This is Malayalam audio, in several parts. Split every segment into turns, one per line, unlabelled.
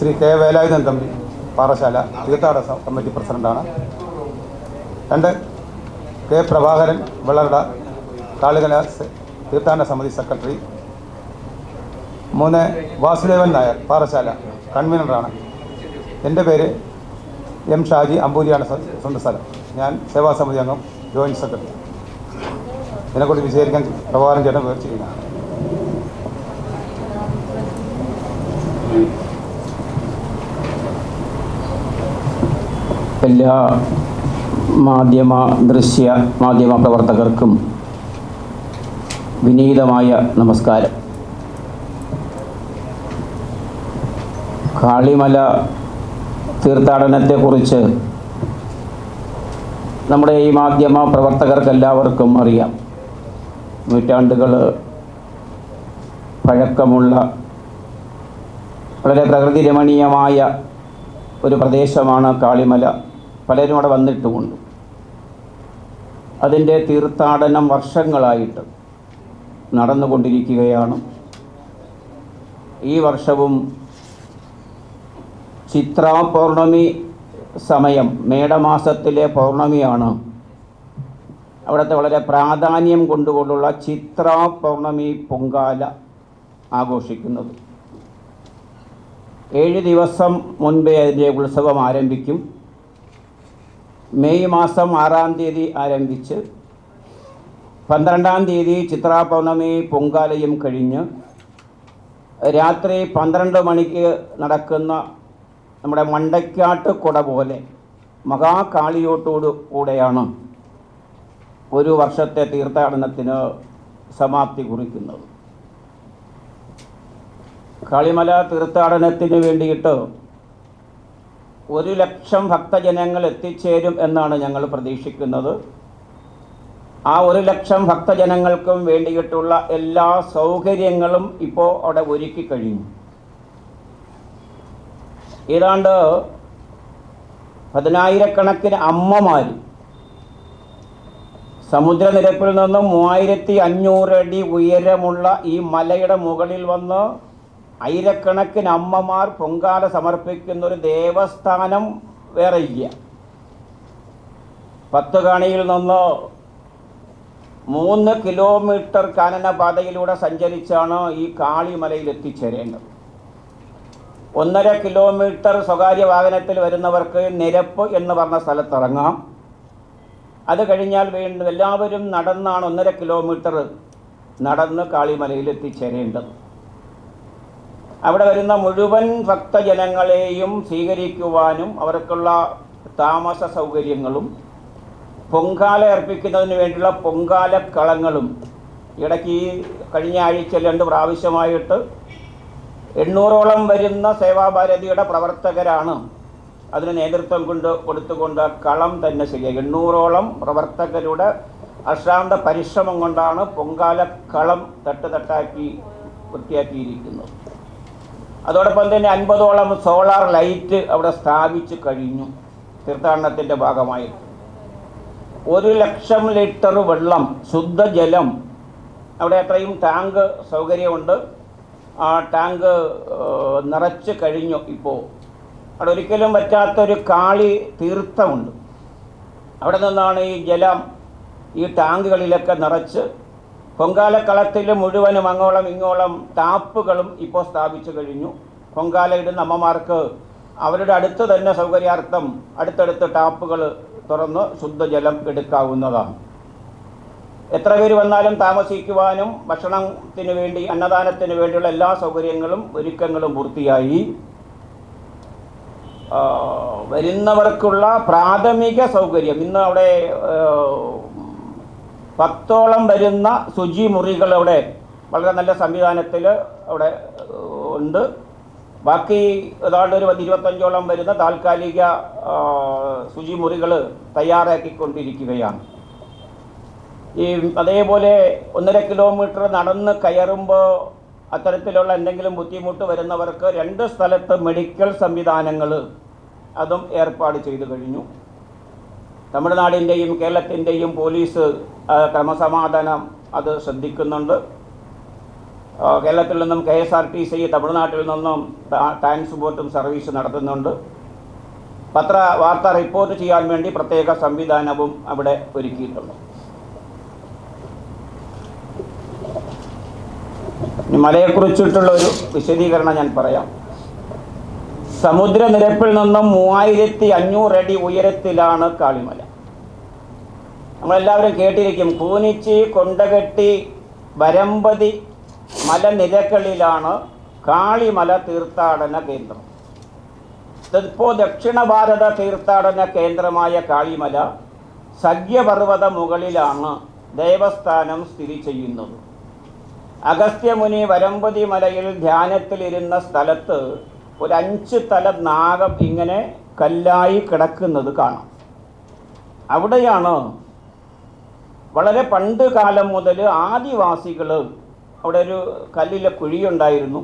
ശ്രീ കെ വേലായുധൻ തമ്പി പാറശാല തീർത്ഥാട സ- കമ്മിറ്റി പ്രസിഡന്റാണ്. രണ്ട് കെ പ്രഭാകരൻ വെള്ളറട കാളികല സ- തീർത്ഥാടന സമിതി സെക്രട്ടറി. മൂന്ന് വാസുദേവൻ നായർ പാറശാല കൺവീനറാണ്. എന്റെ പേര് എം ഷാജി അമ്പൂരിയാണ് സ്വ- സ്വന്തം സ്ഥലം. ഞാൻ സേവാസമിതി അംഗം ജോയിന്റ് സെക്രട്ടറി. ഇതിനെക്കുറിച്ച് വിശദീകരിക്കാൻ പ്രഭാകരൻ ചേട്ടൻ വിവരിച്ചിരിക്കുന്നതാണ്
എല്ലാ മാധ്യമ ദൃശ്യ മാധ്യമ പ്രവർത്തകർക്കും വിനീതമായ നമസ്കാരം. കാളിമല തീർത്ഥാടനത്തെക്കുറിച്ച് നമ്മുടെ ഈ മാധ്യമ പ്രവർത്തകർക്ക് എല്ലാവർക്കും അറിയാം. നൂറ്റാണ്ടുകൾ പഴക്കമുള്ള വളരെ പ്രകൃതി രമണീയമായ ഒരു പ്രദേശമാണ് കാളിമല. പലരും അവിടെ വന്നിട്ടുമുണ്ട്. അതിന്റെ തീർത്ഥാടനം വർഷങ്ങളായിട്ട് നടന്നുകൊണ്ടിരിക്കുകയാണ്. ഈ വർഷവും ചിത്ര പൗർണമി സമയം മേടമാസത്തിലെ പൗർണമിയാണ്. അവിടുത്തെ വളരെ പ്രാധാന്യം കൊണ്ടുകൊണ്ടുള്ള ചിത്ര പൗർണമി പൊങ്കാല ആഘോഷിക്കുന്നത്. ഏഴ് ദിവസം മുൻപേ അതിന്റെ ഉത്സവം ആരംഭിക്കും. മെയ് മാസം ആറാം തീയതി ആരംഭിച്ച് പന്ത്രണ്ടാം തീയതി ചിത്രാ പൗർണമി പൊങ്കാലയും കഴിഞ്ഞ് രാത്രി പന്ത്രണ്ട് മണിക്ക് നടക്കുന്ന നമ്മുടെ മണ്ടയ്ക്കാട്ട് കുട പോലെ മഹാകാളിയോട്ടോട് കൂടെയാണ് ഒരു വർഷത്തെ തീർത്ഥാടനത്തിന് സമാപ്തി കുറിക്കുന്നത്. കാളിമല തീർത്ഥാടനത്തിന് വേണ്ടിയിട്ട് ഒരു ലക്ഷം ഭക്തജനങ്ങൾ എത്തിച്ചേരും എന്നാണ് ഞങ്ങൾ പ്രതീക്ഷിക്കുന്നത്. ആ ഒരു ലക്ഷം ഭക്തജനങ്ങൾക്കും വേണ്ടിയിട്ടുള്ള എല്ലാ സൗകര്യങ്ങളും ഇപ്പോൾ അവിടെ ഒരുക്കി കഴിഞ്ഞു. ഏതാണ്ട് പതിനായിരക്കണക്കിന് അമ്മമാർ സമുദ്രനിരപ്പിൽ നിന്നും മൂവായിരത്തി അഞ്ഞൂറ് അടി ഉയരമുള്ള ഈ മലയുടെ മുകളിൽ വന്ന് ആയിരക്കണക്കിന് അമ്മമാർ പൊങ്കാല സമർപ്പിക്കുന്ന ഒരു ദേവസ്ഥാനം വേറെ ഇല്ല പത്ത് കാണിയിൽ നിന്ന് മൂന്ന് കിലോമീറ്റർ കാനനപാതയിലൂടെ സഞ്ചരിച്ചാണ് ഈ കാളിമലയിൽ എത്തിച്ചേരേണ്ടത്. ഒന്നര കിലോമീറ്റർ സ്വകാര്യ വാഹനത്തിൽ വരുന്നവർക്ക് നിരപ്പ് എന്ന് പറഞ്ഞ സ്ഥലത്തിറങ്ങാം. അത് കഴിഞ്ഞാൽ വീണ്ടും എല്ലാവരും നടന്നാണ് ഒന്നര കിലോമീറ്റർ നടന്ന് കാളിമലയിൽ എത്തിച്ചേരേണ്ടത്. അവിടെ വരുന്ന മുഴുവൻ ഭക്തജനങ്ങളെയും സ്വീകരിക്കുവാനും അവർക്കുള്ള താമസ സൗകര്യങ്ങളും പൊങ്കാല അർപ്പിക്കുന്നതിന് വേണ്ടിയുള്ള പൊങ്കാല കളങ്ങളും ഇടയ്ക്ക് ഈ കഴിഞ്ഞ ആഴ്ച രണ്ട് പ്രാവശ്യമായിട്ട് എണ്ണൂറോളം വരുന്ന സേവാഭാരതിയുടെ പ്രവർത്തകരാണ് അതിന് നേതൃത്വം കൊണ്ട് കൊടുത്തുകൊണ്ട് കളം തന്നെ ശരിയായി. എണ്ണൂറോളം പ്രവർത്തകരുടെ അശ്രാന്ത പരിശ്രമം കൊണ്ടാണ് പൊങ്കാല കളം തട്ട് തട്ടാക്കി വൃത്തിയാക്കിയിരിക്കുന്നത്. അതോടൊപ്പം തന്നെ അൻപതോളം സോളാർ ലൈറ്റ് അവിടെ സ്ഥാപിച്ചു കഴിഞ്ഞു തീർത്ഥാടനത്തിന്റെ ഭാഗമായി ഒരു ലക്ഷം ലിറ്റർ വെള്ളം ശുദ്ധജലം അവിടെ അത്രയും ടാങ്ക് സൗകര്യമുണ്ട്. ആ ടാങ്ക് നിറച്ച് കഴിഞ്ഞു ഇപ്പോൾ അവിടെ ഒരിക്കലും പറ്റാത്തൊരു കാളി തീർത്ഥമുണ്ട്. അവിടെ നിന്നാണ് ഈ ജലം ഈ ടാങ്കുകളിലൊക്കെ നിറച്ച് പൊങ്കാലക്കളത്തിൽ മുഴുവനും അങ്ങോളം ഇങ്ങോളം ടാപ്പുകളും ഇപ്പോൾ സ്ഥാപിച്ചു കഴിഞ്ഞു. പൊങ്കാല ഇടുന്ന അമ്മമാർക്ക് അവരുടെ അടുത്ത് തന്നെ സൗകര്യാർത്ഥം അടുത്തടുത്ത് ടാപ്പുകൾ തുറന്ന് ശുദ്ധജലം എടുക്കാവുന്നതാണ്. എത്ര പേര് വന്നാലും താമസിക്കുവാനും ഭക്ഷണത്തിന് വേണ്ടി അന്നദാനത്തിന് വേണ്ടിയുള്ള എല്ലാ സൗകര്യങ്ങളും ഒരുക്കങ്ങളും പൂർത്തിയായി. വരുന്നവർക്കുള്ള പ്രാഥമിക സൗകര്യം. ഇന്ന് അവിടെ പത്തോളം വരുന്ന ശുചി മുറികൾ അവിടെ വളരെ നല്ല സംവിധാനത്തിൽ അവിടെ ഉണ്ട്. ബാക്കി ഏതാണ്ട് ഒരു ഇരുപത്തഞ്ചോളം വരുന്ന താൽക്കാലിക ശുചി ശുചിമുറികൾ തയ്യാറാക്കിക്കൊണ്ടിരിക്കുകയാണ്. ഈ അതേപോലെ ഒന്നര കിലോമീറ്റർ നടന്ന് കയറുമ്പോൾ അത്തരത്തിലുള്ള എന്തെങ്കിലും ബുദ്ധിമുട്ട് വരുന്നവർക്ക് രണ്ട് സ്ഥലത്ത് മെഡിക്കൽ സംവിധാനങ്ങൾ അതും ഏർപ്പാട് ചെയ്തു കഴിഞ്ഞു. തമിഴ്നാടിന്റെയും കേരളത്തിന്റെയും പോലീസ് ക്രമസമാധാനം അത് ശ്രദ്ധിക്കുന്നുണ്ട്. കേരളത്തിൽ നിന്നും K S R T C തമിഴ്നാട്ടിൽ നിന്നും ട്രാ- ട്രാൻസ്പോർട്ടും സർവീസ് നടത്തുന്നുണ്ട്. പത്ര വാർത്ത റിപ്പോർട്ട് ചെയ്യാൻ വേണ്ടി പ്രത്യേക സംവിധാനവും അവിടെ ഒരുക്കിയിട്ടുണ്ട്. മലയെക്കുറിച്ചിട്ടുള്ള ഒരു വിശദീകരണം ഞാൻ പറയാം. സമുദ്രനിരപ്പിൽ നിന്നും മൂവായിരത്തി അഞ്ഞൂറ് അടി ഉയരത്തിലാണ് കാളിമല. നമ്മളെല്ലാവരും കേട്ടിരിക്കും കൂനിച്ചി കൊണ്ടകെട്ടി വരമ്പതി മലനിരകളിലാണ് കാളിമല തീർത്ഥാടന കേന്ദ്രം. ഇപ്പോൾ ദക്ഷിണ ഭാരത തീർത്ഥാടന കേന്ദ്രമായ കാളിമല സഖ്യപർവത മുകളിലാണ് ദേവസ്ഥാനം സ്ഥിതി ചെയ്യുന്നത്. അഗസ്ത്യമുനി വരമ്പതി മലയിൽ ധ്യാനത്തിലിരുന്ന സ്ഥലത്ത് ഒരു അഞ്ച് തല നാഗം ഇങ്ങനെ കല്ലായി കിടക്കുന്നത് കാണാം. അവിടെയാണ് വളരെ പണ്ട് കാലം മുതൽ ആദിവാസികൾ അവിടെ ഒരു കല്ലിലെ കുഴിയുണ്ടായിരുന്നു.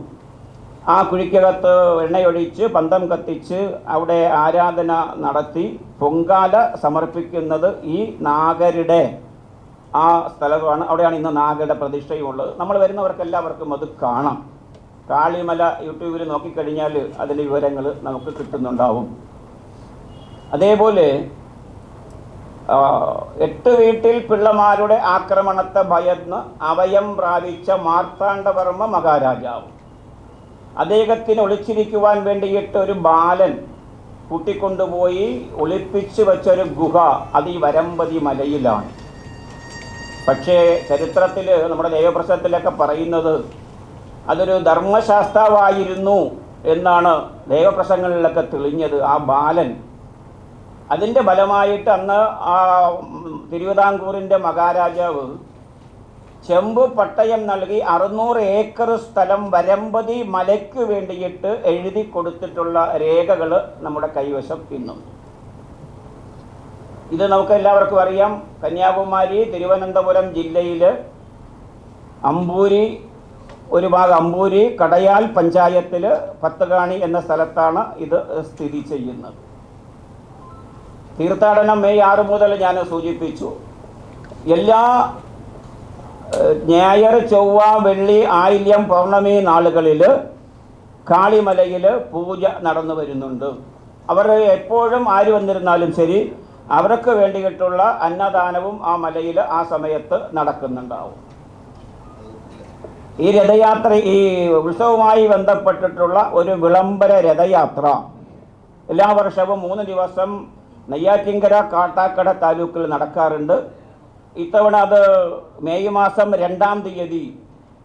ആ കുഴിക്കകത്ത് എണ്ണയൊഴിച്ച് പന്തം കത്തിച്ച് അവിടെ ആരാധന നടത്തി പൊങ്കാല സമർപ്പിക്കുന്നത് ഈ നാഗരുടെ ആ സ്ഥലമാണ്. അവിടെയാണ് ഇന്ന് നാഗരുടെ പ്രതിഷ്ഠയുള്ളത്. നമ്മൾ വരുന്നവർക്കെല്ലാവർക്കും അത് കാണാം. കാളിമല യൂട്യൂബിൽ നോക്കിക്കഴിഞ്ഞാൽ അതിന്റെ വിവരങ്ങൾ നമുക്ക് കിട്ടുന്നുണ്ടാവും. അതേപോലെ എട്ട് വീട്ടിൽ പിള്ളമാരുടെ ആക്രമണത്തെ ഭയന്ന് അവയം പ്രാപിച്ച മാർത്താണ്ഡവർമ്മ മഹാരാജാവ്. അദ്ദേഹത്തിന് ഒളിച്ചിരിക്കുവാൻ വേണ്ടിയിട്ട് ഒരു ബാലൻ കൂട്ടിക്കൊണ്ടുപോയി ഒളിപ്പിച്ചു വെച്ചൊരു ഗുഹ അത് ഈ വരമ്പതി മലയിലാണ്. പക്ഷേ ചരിത്രത്തിൽ നമ്മുടെ ദൈവപ്രശ്നത്തിലൊക്കെ പറയുന്നത് അതൊരു ധർമ്മശാസ്താവായിരുന്നു എന്നാണ് ദൈവപ്രസംഗങ്ങളിലൊക്കെ തെളിഞ്ഞത് ആ ബാലൻ. അതിന്റെ ഫലമായിട്ട് അന്ന് ആ തിരുവിതാംകൂറിന്റെ മഹാരാജാവ് ചെമ്പ് പട്ടയം നൽകി അറുന്നൂറ് ഏക്കർ സ്ഥലം വരമ്പതി മലയ്ക്ക് വേണ്ടിയിട്ട് എഴുതി കൊടുത്തിട്ടുള്ള രേഖകൾ നമ്മുടെ കൈവശം ഇന്നുണ്ട്. ഇത് നമുക്ക് എല്ലാവർക്കും അറിയാം. കന്യാകുമാരി തിരുവനന്തപുരം ജില്ലയിൽ അമ്പൂരി ഒരു ഭാഗം അമ്പൂരി കടയാൽ പഞ്ചായത്തിൽ പത്തുകാണി എന്ന സ്ഥലത്താണ് ഇത് സ്ഥിതി ചെയ്യുന്നത്. തീർത്ഥാടനം മെയ് ആറ് മുതൽ ഞാൻ സൂചിപ്പിച്ചു. എല്ലാ ഞായർ ചൊവ്വ വെള്ളി ആയില്യം പൗർണമി നാളുകളിൽ കാളിമലയിൽ പൂജ നടന്നു വരുന്നുണ്ട്. അവർ എപ്പോഴും ആര് വന്നിരുന്നാലും ശരി അവർക്ക് വേണ്ടിയിട്ടുള്ള അന്നദാനവും ആ മലയിൽ ആ സമയത്ത് നടക്കുന്നുണ്ടാവും. ഈ രഥയാത്ര ഈ ഉത്സവവുമായി ബന്ധപ്പെട്ടിട്ടുള്ള ഒരു വിളംബര രഥയാത്ര. എല്ലാ വർഷവും മൂന്ന് ദിവസം നെയ്യാറ്റിങ്കര കാട്ടാക്കട താലൂക്കിൽ നടക്കാറുണ്ട്. ഇത്തവണ അത് മെയ് മാസം രണ്ടാം തീയതി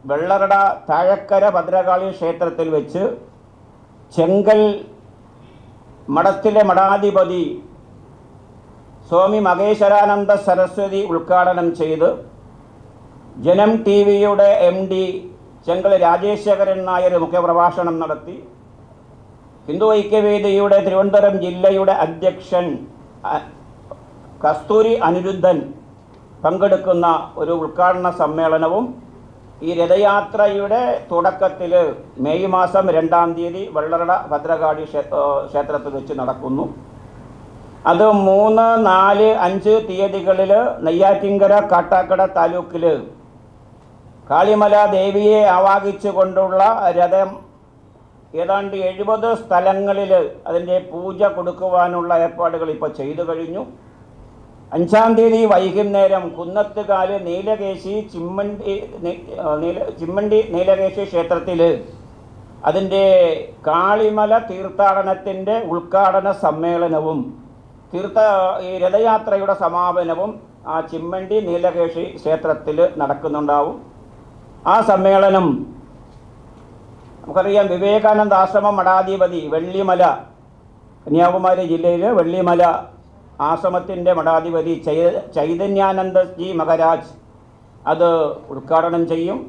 വെള്ളറട താഴക്കര ഭദ്രകാളി ക്ഷേത്രത്തിൽ വെച്ച് ചെങ്കൽ മഠത്തിലെ മഠാധിപതി സ്വാമി മഹേശ്വരാനന്ദ സരസ്വതി ഉദ്ഘാടനം ചെയ്ത് ജനം ടി വിയുടെ എം ഡി ചെങ്കൽ രാജേശേഖരൻ നായർ മുഖ്യപ്രഭാഷണം നടത്തി. ഹിന്ദു ഐക്യവേദിയുടെ തിരുവനന്തപുരം ജില്ലയുടെ അധ്യക്ഷൻ കസ്തൂരി അനിരുദ്ധൻ പങ്കെടുക്കുന്ന ഒരു ഉദ്ഘാടന സമ്മേളനവും ഈ രഥയാത്രയുടെ തുടക്കത്തിൽ മെയ് മാസം രണ്ടാം തീയതി വെള്ളറട ഭദ്രകാളി ക്ഷേ- ക്ഷേത്രത്തിൽ വെച്ച് നടക്കുന്നു. അത് മൂന്ന് നാല് അഞ്ച് തീയതികളിൽ നെയ്യാറ്റിങ്കര കാട്ടാക്കട താലൂക്കിൽ കാളിമല ദേവിയെ ആവാഹിച്ചുകൊണ്ടുള്ള രഥം ഏതാണ്ട് എഴുപത് സ്ഥലങ്ങളിൽ അതിന്റെ പൂജ കൊടുക്കുവാനുള്ള ഏർപ്പാടുകൾ ഇപ്പോൾ ചെയ്തു കഴിഞ്ഞു. അഞ്ചാം തീയതി വൈകുന്നേരം കുന്നത്തുകാൽ നീലകേശി ചിമ്മണ്ടി നീല ചിമ്മണ്ടി നീലകേശി ക്ഷേത്രത്തിൽ അതിന്റെ കാളിമല തീർത്ഥാടനത്തിന്റെ ഉദ്ഘാടന സമ്മേളനവും തീർത്ഥ ഈ രഥയാത്രയുടെ സമാപനവും ആ ചിമ്മണ്ടി നീലകേശി ക്ഷേത്രത്തിൽ നടക്കുന്നുണ്ടാവും. ആ സമ്മേളനം നമുക്കറിയാം വിവേകാനന്ദ ആശ്രമം മഠാധിപതി വെള്ളിമല കന്യാകുമാരി ജില്ലയിലെ വെള്ളിമല ആശ്രമത്തിന്റെ മഠാധിപതി ചൈ ചൈതന്യാനന്ദ ജി മഹാരാജ് അത് ഉദ്ഘാടനം ചെയ്യും.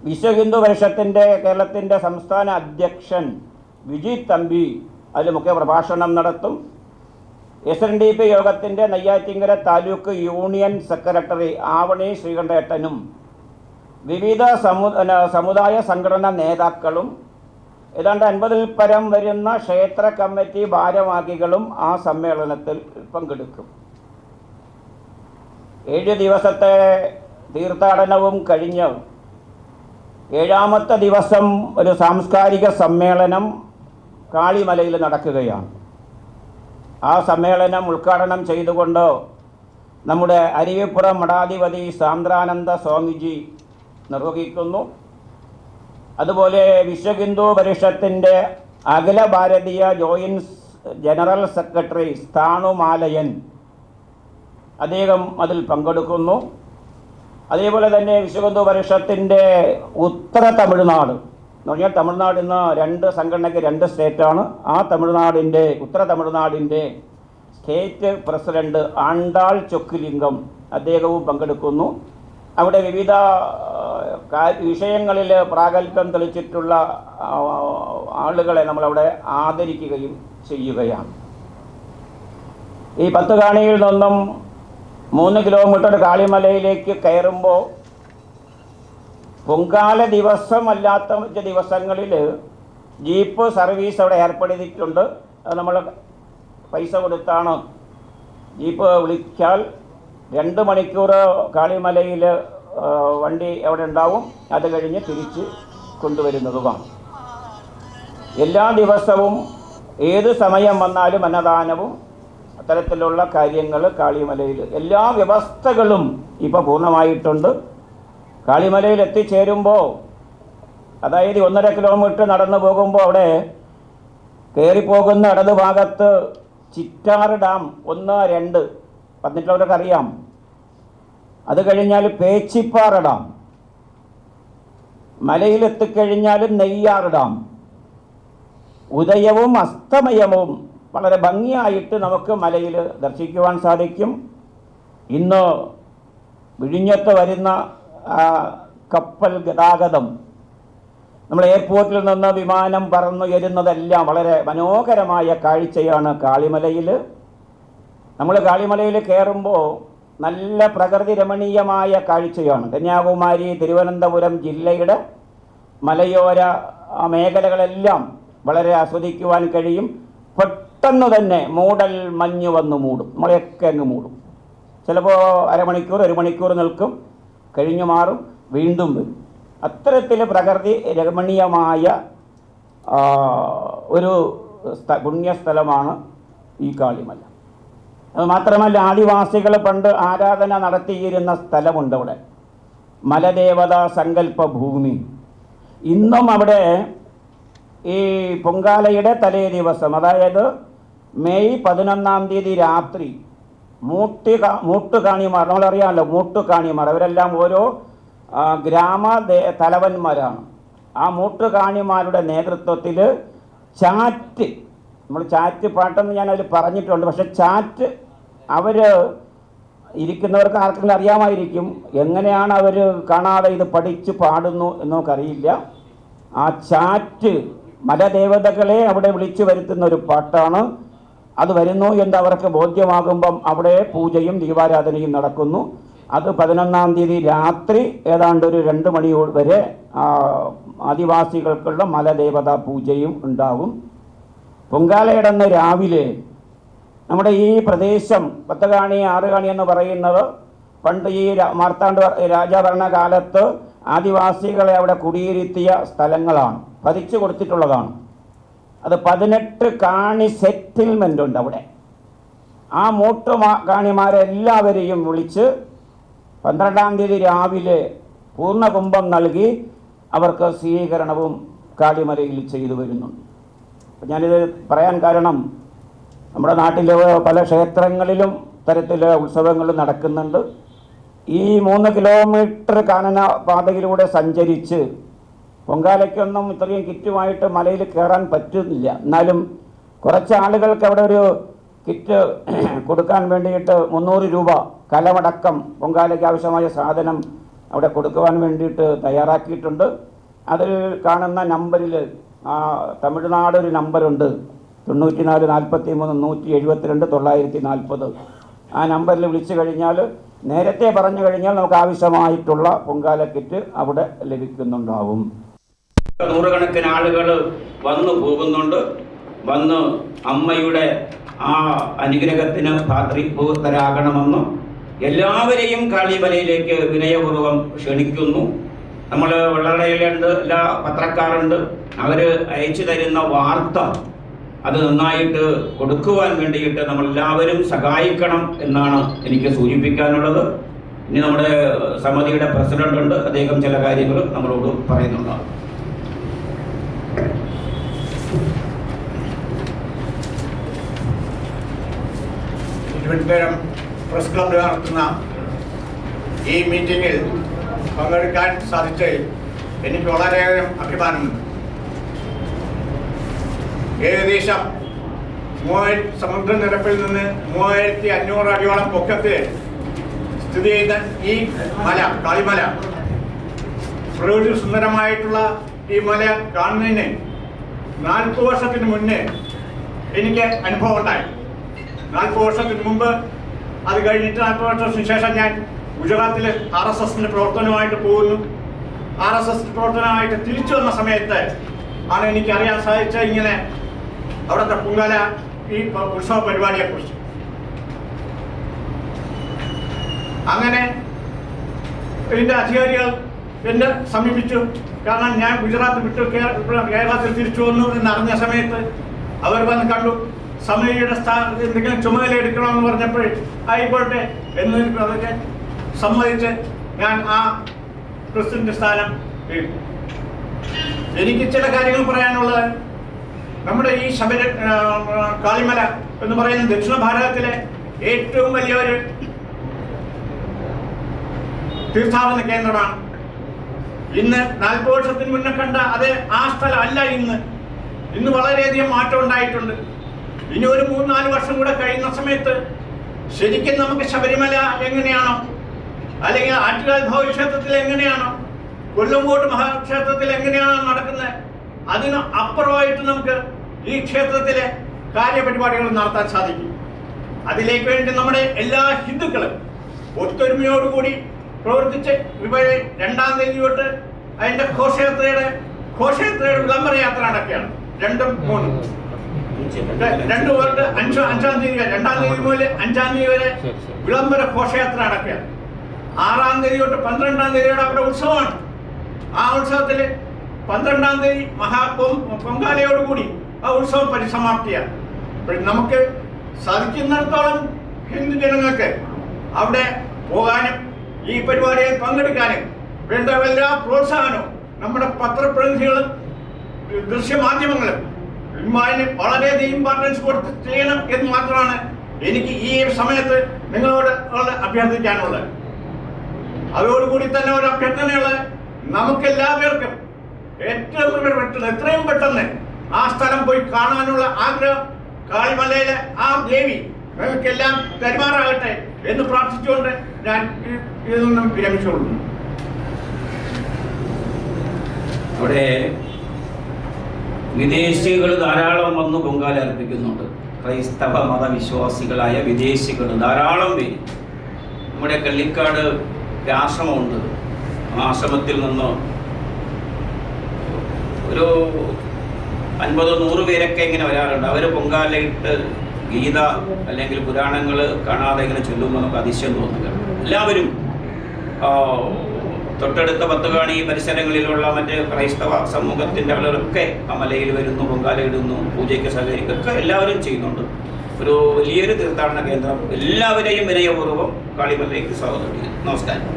വിശ്വഹിന്ദു വർഷത്തിന്റെ കേരളത്തിന്റെ സംസ്ഥാന അധ്യക്ഷൻ വിജിത് തമ്പി അതിൽ മുഖ്യ പ്രഭാഷണം നടത്തും. എസ് എൻ ഡി പി യോഗത്തിന്റെ നെയ്യാറ്റിങ്കര താലൂക്ക് യൂണിയൻ സെക്രട്ടറി ആവണി ശ്രീകണ്ഠേട്ടനും വിവിധ സമു സമുദായ സംഘടനാ നേതാക്കളും ഏതാണ്ട് അൻപതിൽ പരം വരുന്ന ക്ഷേത്ര കമ്മിറ്റി ഭാരവാഹികളും ആ സമ്മേളനത്തിൽ പങ്കെടുക്കും. ഏഴ് ദിവസത്തെ തീർത്ഥാടനവും കഴിഞ്ഞ് ഏഴാമത്തെ ദിവസം ഒരു സാംസ്കാരിക സമ്മേളനം കാളിമലയിൽ നടക്കുകയാണ്. ആ സമ്മേളനം ഉദ്ഘാടനം ചെയ്തുകൊണ്ട് നമ്മുടെ അരുവിപ്പുറം മഠാധിപതി സാന്ദ്രാനന്ദ സ്വാമിജി നിർവഹിക്കുന്നു. അതുപോലെ വിശ്വഹിന്ദു പരിഷത്തിന്റെ അഖില ഭാരതീയ ജോയിൻസ് ജനറൽ സെക്രട്ടറി സ്ഥാണുമാലയൻ അദ്ദേഹം അതിൽ പങ്കെടുക്കുന്നു. അതേപോലെ തന്നെ വിശ്വഹിന്ദു പരിഷത്തിന്റെ ഉത്തര തമിഴ്നാട് എന്ന് പറഞ്ഞാൽ തമിഴ്നാട് ഇന്ന് രണ്ട് സംഘടനയ്ക്ക് രണ്ട് സ്റ്റേറ്റാണ്. ആ തമിഴ്നാടിന്റെ ഉത്തര തമിഴ്നാടിന്റെ സ്റ്റേറ്റ് പ്രസിഡന്റ് ആണ്ടാൾ ചൊക്കുലിംഗം അദ്ദേഹവും പങ്കെടുക്കുന്നു. അവിടെ വിവിധ വിഷയങ്ങളിൽ പ്രാഗൽഭ്യം തെളിച്ചിട്ടുള്ള ആളുകളെ നമ്മളവിടെ ആദരിക്കുകയും ചെയ്യുകയാണ്. ഈ പത്ത് കാണിയിൽ നിന്നും മൂന്ന് കിലോമീറ്റർ കാളിമലയിലേക്ക് കയറുമ്പോൾ പൊങ്കാല ദിവസമല്ലാത്ത മറ്റ് ദിവസങ്ങളിൽ ജീപ്പ് സർവീസ് അവിടെ ഏർപ്പെടുത്തിയിട്ടുണ്ട്. അത് നമ്മൾ പൈസ കൊടുത്താണ് ജീപ്പ് വിളിച്ചാൽ രണ്ട് മണിക്കൂർ കാളിമലയിൽ വണ്ടി അവിടെ ഉണ്ടാവും? അത് കഴിഞ്ഞ് തിരിച്ച് കൊണ്ടുവരുന്നതുമാണ് എല്ലാ ദിവസവും ഏത് സമയം വന്നാലും അന്നദാനവും അത്തരത്തിലുള്ള കാര്യങ്ങൾ കാളിമലയിൽ എല്ലാ വ്യവസ്ഥകളും ഇപ്പോൾ പൂർണമായിട്ടുണ്ട്. കാളിമലയിൽ എത്തിച്ചേരുമ്പോൾ അതായത് ഒന്നര കിലോമീറ്റർ നടന്നു പോകുമ്പോൾ അവിടെ കയറിപ്പോകുന്ന ഇടത് ഭാഗത്ത് ചിറ്റാറ് ഡാം ഒന്ന് രണ്ട് വന്നിട്ടുള്ളവർക്കറിയാം അത് കഴിഞ്ഞാൽ പേച്ചിപ്പാറ ഡാം മലയിലെത്തിക്കഴിഞ്ഞാൽ നെയ്യാറ് ഡാം ഉദയവും അസ്തമയവും വളരെ ഭംഗിയായിട്ട് നമുക്ക് മലയിൽ ദർശിക്കുവാൻ സാധിക്കും. ഇന്ന് വിഴിഞ്ഞത്ത് വരുന്ന കപ്പൽ ഗതാഗതം. നമ്മൾ എയർപോർട്ടിൽ നിന്ന് വിമാനം പറന്നു വരുന്നതെല്ലാം വളരെ മനോഹരമായ കാഴ്ചയാണ് കാളിമലയിൽ. നമ്മൾ കാളിമലയിൽ കയറുമ്പോൾ നല്ല പ്രകൃതി രമണീയമായ കാഴ്ചയാണ്. കന്യാകുമാരി തിരുവനന്തപുരം ജില്ലയുടെ മലയോര മേഖലകളെല്ലാം വളരെ ആസ്വദിക്കുവാൻ കഴിയും. പെട്ടെന്ന് തന്നെ മൂടൽ മഞ്ഞ് വന്ന് മൂടും. നമ്മളെയൊക്കെ അങ്ങ് മൂടും. ചിലപ്പോൾ അരമണിക്കൂർ ഒരു മണിക്കൂർ നിൽക്കും. കഴിഞ്ഞു മാറും വീണ്ടും വരും. അത്തരത്തിൽ പ്രകൃതി രമണീയമായ ഒരു സ്ഥ- പുണ്യസ്ഥലമാണ് ഈ കാളിമല. മാത്രമല്ല ആദിവാസികൾ പണ്ട് ആരാധന നടത്തിയിരുന്ന സ്ഥലമുണ്ട് അവിടെ. മലദേവത സങ്കല്പ ഭൂമി. ഇന്നും അവിടെ ഈ പൊങ്കാലയുടെ തലേ ദിവസം അതായത് മെയ് പതിനൊന്നാം തീയതി രാത്രി മൂട്ടി മൂട്ടുകാണിമാർ നമ്മളറിയാമല്ലോ മൂട്ടുകാണിമാർ അവരെല്ലാം ഓരോ ഗ്രാമ തലവന്മാരാണ്. ആ മൂട്ടുകാണിമാരുടെ നേതൃത്വത്തിൽ ചാറ്റ് നമ്മൾ ചാറ്റ് പാട്ടെന്ന് ഞാൻ പറഞ്ഞിട്ടുണ്ട് പക്ഷെ ചാറ്റ് അവർ ഇരിക്കുന്നവർക്ക് ആർക്കെങ്കിലും അറിയാമായിരിക്കും എങ്ങനെയാണ് അവർ കാണാതെ ഇത് പഠിച്ച് പാടുന്നു എന്ന് നമുക്കറിയില്ല ആ ചാറ്റ് മലദേവതകളെ അവിടെ വിളിച്ചു വരുത്തുന്ന ഒരു പാട്ടാണ്. അത് വരുന്നു എന്ന് അവർക്ക് ബോധ്യമാകുമ്പം അവിടെ പൂജയും ദീപാരാധനയും നടക്കുന്നു. അത് പതിനൊന്നാം തീയതി രാത്രി ഏതാണ്ട് ഒരു രണ്ട് മണി വരെ ആദിവാസികൾക്കുള്ള മലദേവതാ പൂജയും ഉണ്ടാവും പൊങ്കാലയിടന്ന് രാവിലെ നമ്മുടെ ഈ പ്രദേശം പത്തുകാണി ആറുകാണി എന്ന് പറയുന്നത് പണ്ട് ഈ മാർത്താണ്ഡ രാജാഭരണ കാലത്ത് ആദിവാസികളെ അവിടെ കുടിയിരുത്തിയ സ്ഥലങ്ങളാണ്. പതിച്ചു കൊടുത്തിട്ടുള്ളതാണ്. അത് പതിനെട്ട് കാണി സെറ്റിൽമെന്റ് ഉണ്ട് അവിടെ. ആ മൂട്ട് കാണിമാരെല്ലാവരെയും വിളിച്ച് പന്ത്രണ്ടാം തീയതി രാവിലെ പൂർണ കുംഭം നൽകി അവർക്ക് സ്വീകരണവും കാളിമലയിൽ ചെയ്തു വരുന്നുണ്ട്. ഞാനിത് പറയാൻ കാരണം നമ്മുടെ നാട്ടിലെ പല ക്ഷേത്രങ്ങളിലും തരത്തിലെ ഉത്സവങ്ങൾ നടക്കുന്നുണ്ട്. ഈ മൂന്ന് കിലോമീറ്റർ കാനന പാതയിലൂടെ സഞ്ചരിച്ച് പൊങ്കാലയ്ക്കൊന്നും ഇത്രയും കിറ്റുമായിട്ട് മലയിൽ കയറാൻ പറ്റുന്നില്ല. എന്നാലും കുറച്ച് ആളുകൾക്ക് അവിടെ ഒരു കിറ്റ് കൊടുക്കാൻ വേണ്ടിയിട്ട് മുന്നൂറ് രൂപ കലമടക്കം പൊങ്കാലയ്ക്ക് ആവശ്യമായ സാധനം അവിടെ കൊടുക്കുവാൻ വേണ്ടിയിട്ട് തയ്യാറാക്കിയിട്ടുണ്ട്. അതിൽ കാണുന്ന നമ്പറിൽ തമിഴ്നാട് ഒരു നമ്പറുണ്ട്. തൊണ്ണൂറ്റി നാല് നാൽപ്പത്തി മൂന്ന് നൂറ്റി എഴുപത്തിരണ്ട് തൊള്ളായിരത്തി നാൽപ്പത് ആ നമ്പറിൽ വിളിച്ചു കഴിഞ്ഞാൽ നേരത്തെ പറഞ്ഞു കഴിഞ്ഞാൽ നമുക്ക് ആവശ്യമായിട്ടുള്ള പൊങ്കാല കിറ്റ് അവിടെ ലഭിക്കുന്നുണ്ടാവും. നൂറുകണക്കിന് ആളുകൾ വന്നു പോകുന്നുണ്ട്. വന്ന് അമ്മയുടെ ആ അനുഗ്രഹത്തിന് പാത്രീഭൂതരാകണമെന്നും എല്ലാവരെയും കാളിമലയിലേക്ക് വിനയപൂർവം ക്ഷണിക്കുന്നു. നമ്മൾ വെള്ളടയിലുണ്ട് എല്ലാ പത്രക്കാരുണ്ട്. അവർ അയച്ചു തരുന്ന വാർത്ത അത് നന്നായിട്ട് കൊടുക്കുവാൻ വേണ്ടിയിട്ട് നമ്മൾ എല്ലാവരും സഹായിക്കണം എന്നാണ് എനിക്ക് സൂചിപ്പിക്കാനുള്ളത്. ഇനി നമ്മുടെ സമിതിയുടെ പ്രസിഡന്റ് ഉണ്ട്. അദ്ദേഹം ചില കാര്യങ്ങൾ നമ്മളോട് പറയുന്നുണ്ട്
തിരുവനന്തപുരം പ്രസ് ക്ലബ്ബ് നടത്തുന്ന ഈ മീറ്റിംഗിൽ പങ്കെടുക്കാൻ സാധിച്ചതിൽ എനിക്ക് വളരെയധികം അഭിമാനമുണ്ട്. ഏകദേശം മൂവായിരത്തി സമുദ്രനിരപ്പിൽ നിന്ന് മൂവായിരത്തി അഞ്ഞൂറ് അടിയോളം പൊക്കത്തിൽ സ്ഥിതി ചെയ്ത ഈ മല കാളിമല. പ്രകൃതി സുന്ദരമായിട്ടുള്ള ഈ മല കാണുന്നതിന് നാൽപ്പത് വർഷത്തിന് മുന്നേ എനിക്ക് അനുഭവം ഉണ്ടായി. നാൽപ്പത് വർഷത്തിന് മുമ്പ് അത് കഴിഞ്ഞിട്ട് നാൽപ്പത് വർഷത്തിന് ശേഷം ഞാൻ ഗുജറാത്തിലെ ആർ എസ് എസിന്റെ പ്രവർത്തനമായിട്ട് പോകുന്നു. ആർ എസ് എസ് പ്രവർത്തനമായിട്ട് തിരിച്ചു വന്ന സമയത്ത് ആണ് എനിക്ക് അറിയാൻ സാധിച്ചത് ഇങ്ങനെ അവിടുത്തെ പൊങ്കാല ഈ ഉത്സവ പരിപാടിയെ കുറിച്ച് അങ്ങനെ ഇതിന്റെ അധികാരികൾ എന്നെ സമീപിച്ചു. കാരണം ഞാൻ ഗുജറാത്ത് വിട്ട് കേരളത്തിൽ തിരിച്ചു വന്നു എന്നറിഞ്ഞ സമയത്ത് അവർ വന്ന് കണ്ടു. സമിതിയുടെ സ്ഥാനത്ത് എന്തെങ്കിലും ചുമതല എടുക്കണമെന്ന് പറഞ്ഞപ്പോൾ ആയിക്കോട്ടെ എന്ന് അതൊക്കെ സമ്മതിച്ച് ഞാൻ ആ പ്രസിഡന്റ് സ്ഥാനം. എനിക്ക് ചില കാര്യങ്ങൾ പറയാനുള്ളത് നമ്മുടെ ഈ ശബര കാളിമല എന്ന് പറയുന്ന ദക്ഷിണ ഭാരതത്തിലെ ഏറ്റവും വലിയ ഒരു തീർത്ഥാടന കേന്ദ്രമാണ്. ഇന്ന് നാൽപ്പത് വർഷത്തിന് മുന്നേ കണ്ട അത് ആ സ്ഥലം അല്ല ഇന്ന്. ഇന്ന് വളരെയധികം മാറ്റം ഉണ്ടായിട്ടുണ്ട്. ഇനി ഒരു മൂന്നാൽ വർഷം കൂടെ കഴിയുന്ന സമയത്ത് ശരിക്കും നമുക്ക് ശബരിമല എങ്ങനെയാണോ അല്ലെങ്കിൽ ആറ്റുകാൽ ഭവക്ഷേത്രത്തിൽ എങ്ങനെയാണോ കൊല്ലങ്കോട്ട് മഹാക്ഷേത്രത്തിൽ എങ്ങനെയാണോ നടക്കുന്നത് അതിന് അപ്പുറമായിട്ട് നമുക്ക് ഈ ക്ഷേത്രത്തിലെ കാര്യപരിപാടികൾ നടത്താൻ സാധിക്കും. അതിലേക്ക് വേണ്ടി നമ്മുടെ എല്ലാ ഹിന്ദുക്കളും ഒത്തൊരുമയോടുകൂടി പ്രവർത്തിച്ച് ഇവരെ രണ്ടാം തീയതി തൊട്ട് അതിന്റെ ഘോഷയാത്രയുടെ ഘോഷയാത്രയുടെ വിളംബര യാത്ര നടക്കുകയാണ് രണ്ടും മൂന്നും. രണ്ടു തൊട്ട് അഞ്ചോ അഞ്ചാം തീയതി വരെ രണ്ടാം തീയതി മുതൽ അഞ്ചാം തീയതി വരെ വിളംബര ഘോഷയാത്ര നടക്കുകയാണ് ആറാം തീയതി തൊട്ട് പന്ത്രണ്ടാം തീയതി വരെ അവിടെ ഉത്സവമാണ്. ആ ഉത്സവത്തിൽ പന്ത്രണ്ടാം തീയതി മഹാപൊം പൊങ്കാലയോടുകൂടി ആ ഉത്സവം പരിസമാപ്തിയാണ്. നമുക്ക് സാധിക്കുന്നിടത്തോളം ഹിന്ദു ജനങ്ങൾക്ക് അവിടെ പോകാനും ഈ പരിപാടിയിൽ പങ്കെടുക്കാനും വേണ്ട എല്ലാ പ്രോത്സാഹനവും നമ്മുടെ പത്രപ്രതിനിധികളും ദൃശ്യമാധ്യമങ്ങളും ഇമ്മാതിന് വളരെയധികം ഇമ്പോർട്ടൻസ് കൊടുത്ത് ചെയ്യണം എന്ന് മാത്രമാണ് എനിക്ക് ഈ സമയത്ത് നിങ്ങളോട് അഭ്യർത്ഥിക്കാനുള്ളത്. അതോടുകൂടി തന്നെ ഒരു അഭ്യർത്ഥനയുള്ള നമുക്ക് എല്ലാവർക്കും ഏറ്റവും പെട്ടെന്ന് എത്രയും പെട്ടെന്ന് ആ സ്ഥലം പോയി കാണാനുള്ള ആഗ്രഹം കാളിമലയിലെ ആ ദേവി എല്ലാം പെരുമാറാകട്ടെ എന്ന് പ്രാർത്ഥിച്ചുകൊണ്ട് ഞാൻ ഇതിൽ നിന്നും വിരമിച്ചുകൊള്ളുന്നു.
അവിടെ വിദേശികൾ ധാരാളം വന്ന് പൊങ്കാല അർപ്പിക്കുന്നുണ്ട്. ക്രൈസ്തവ മതവിശ്വാസികളായ വിദേശികൾ ധാരാളം പേര്. നമ്മുടെ കള്ളിക്കാട് ആശ്രമമുണ്ട്. ആശ്രമത്തിൽ നിന്ന് ഒരു അൻപതോ നൂറ് പേരൊക്കെ ഇങ്ങനെ വരാറുണ്ട്. അവർ പൊങ്കാലയിട്ട് ഗീത അല്ലെങ്കിൽ പുരാണങ്ങൾ കാണാതെ ഇങ്ങനെ ചൊല്ലുമ്പോൾ നമുക്ക് അതിശയം തോന്നുക എല്ലാവരും തൊട്ടടുത്ത പത്തുകാണി പരിസരങ്ങളിലുള്ള മറ്റ് ക്രൈസ്തവ സമൂഹത്തിന്റെ ആളുകളൊക്കെ ആ മലയിൽ വരുന്നു പൊങ്കാല ഇടുന്നു പൂജയ്ക്ക് സഹകരിക്കൊക്കെ എല്ലാവരും ചെയ്യുന്നുണ്ട്. ഒരു വലിയൊരു തീർത്ഥാടന കേന്ദ്രം. എല്ലാവരെയും വിനയപൂർവം കാളിമലയ്ക്ക് സ്വാഗതം നമസ്കാരം.